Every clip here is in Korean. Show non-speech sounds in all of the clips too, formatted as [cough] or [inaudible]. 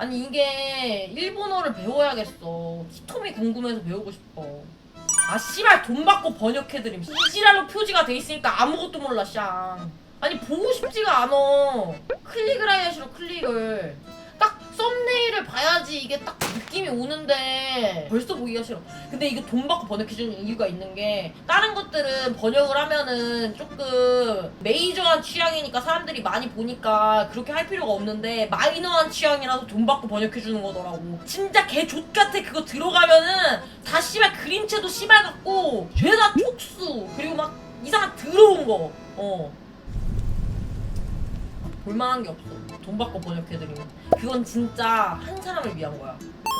아니 이게 일본어를 배워야겠어. 히토미 궁금해서 배우고 싶어. 아 씨발 돈 받고 번역해드림. 이지랄로 표지가 돼 있으니까 아무것도 몰라 샹. 아니 보고 싶지가 않아. 클릭을 싫어 클릭을. 딱 썸네일을 봐야지 이게 딱 느낌이 오는데 벌써 보기가 싫어. 근데 이거 돈 받고 번역해주는 이유가 있는 게 다른 것들은 번역을 하면은 조금 메이저한 취향이니까 사람들이 많이 보니까 그렇게 할 필요가 없는데 마이너한 취향이라서 돈 받고 번역해주는 거더라고. 진짜 개 족같아 그거 들어가면은 다 씨발 그림체도 씨발 같고 죄다 촉수 그리고 막 이상한 더러운 거. 어. 볼만한 게 없어. 돈 받고 번역해드리면. 그건 진짜 한 사람을 위한 거야.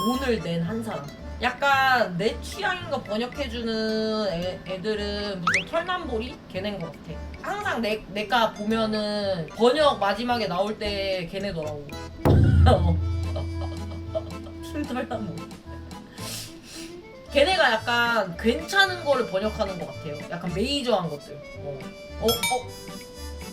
돈을 낸 한 사람. 약간 내 취향인 거 번역해주는 애, 애들은 무슨 털남보리? 걔네인 것 같아. 항상 내, 내가 보면은 번역 마지막에 나올 때 걔네더라고. [laughs] 털남보리. 걔네가 약간 괜찮은 거를 번역하는 것 같아요. 약간 메이저한 것들. 어, 어, 어.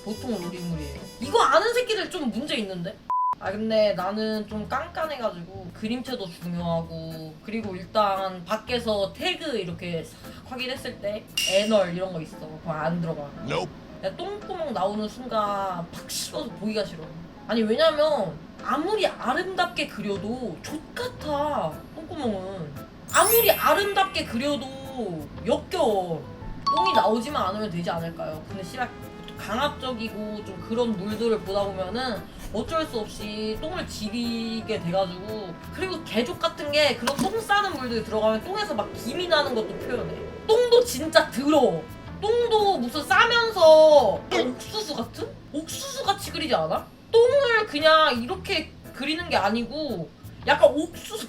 보통 롤링물이에요. 이거 아는 새끼들 좀 문제 있는데? 아 근데 나는 좀 깐깐해가지고 그림체도 중요하고 그리고 일단 밖에서 태그 이렇게 싹 확인했을 때 애널 이런 거 있어 그거 안 들어가 Nope. 야, 똥구멍 나오는 순간 팍 씹어서 보기가 싫어 아니 왜냐면 아무리 아름답게 그려도 족같아 똥구멍은 아무리 아름답게 그려도 역겨워 똥이 나오지만 않으면 되지 않을까요? 근데 씨발 강압적이고 좀 그런 물들을 보다 보면은 어쩔 수 없이 똥을 지리게 돼가지고 그리고 개족 같은 게 그런 똥 싸는 물들이 들어가면 똥에서 막 김이 나는 것도 표현해 똥도 진짜 더러워 똥도 무슨 싸면서 옥수수 같은? 옥수수 같이 그리지 않아? 똥을 그냥 이렇게 그리는 게 아니고 약간 옥수수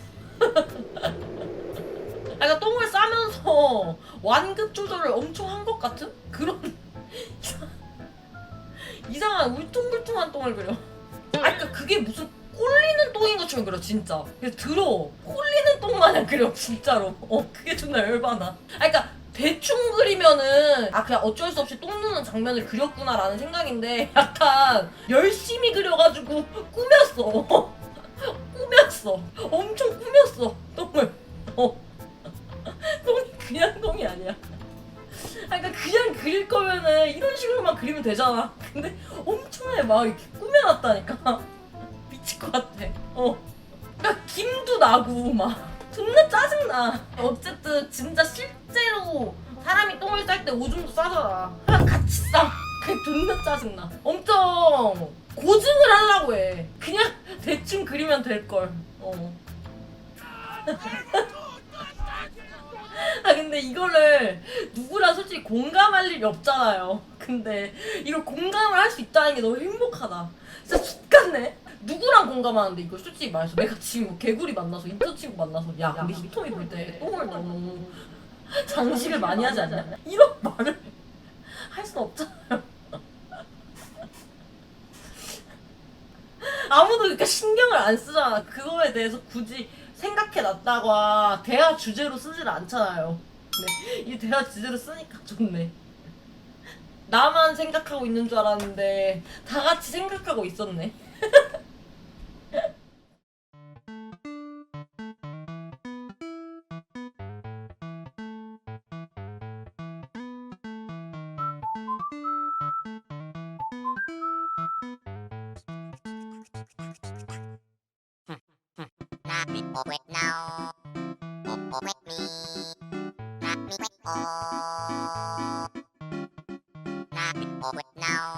약간 [laughs] 똥을 싸면서 완급 조절을 엄청 한 것 같은 그런 이상한 울퉁불퉁한 똥을 그려. 아, 그러니까 그게 무슨 꼴리는 똥인 것처럼 그려 진짜. 그래서 더러워. 꼴리는 똥 마냥 그려 진짜로. 어 그게 존나 열받아. 아 그러니까 대충 그리면은 아 그냥 어쩔 수 없이 똥 누는 장면을 그렸구나라는 생각인데 약간 열심히 그려가지고 꾸몄어. [laughs] 꾸몄어. 엄청 꾸몄어. 어. 그리면 되잖아. 근데 엄청나게 막 이렇게 꾸며놨다니까. [laughs] 미칠 것 같아. 어. 그러니까 김도 나고 막 존나 짜증나. 어쨌든 진짜 실제로 사람이 똥을 쌀 때 오줌도 싸잖아. 그냥 같이 싸. 그게 존나 짜증나. 엄청 고증을 하려고 해. 그냥 [laughs] 대충 그리면 될 걸. 어. [laughs] 아 근데 이거를 누구랑 솔직히 공감할 일이 없잖아요. 근데 이걸 공감을 할 수 있다는 게 너무 행복하다. 진짜 X같네. 누구랑 공감하는데 이걸 솔직히 말해서 내가 지금 뭐 개구리 만나서 인터 친구 만나서 야 우리 히토미 볼 때 똥을 너무 장식을 많이 하지 않냐? 이런 말을 [laughs] 할 수 없잖아요. [laughs] 아무도 그러니까 신경을 안 쓰잖아. 그거에 대해서 굳이 생각해 놨다가 대화 주제로 쓰질 않잖아요. 네. 이 대화 주제로 쓰니까 좋네. 나만 생각하고 있는 줄 알았는데 다 같이 생각하고 있었네. [laughs] Now. Now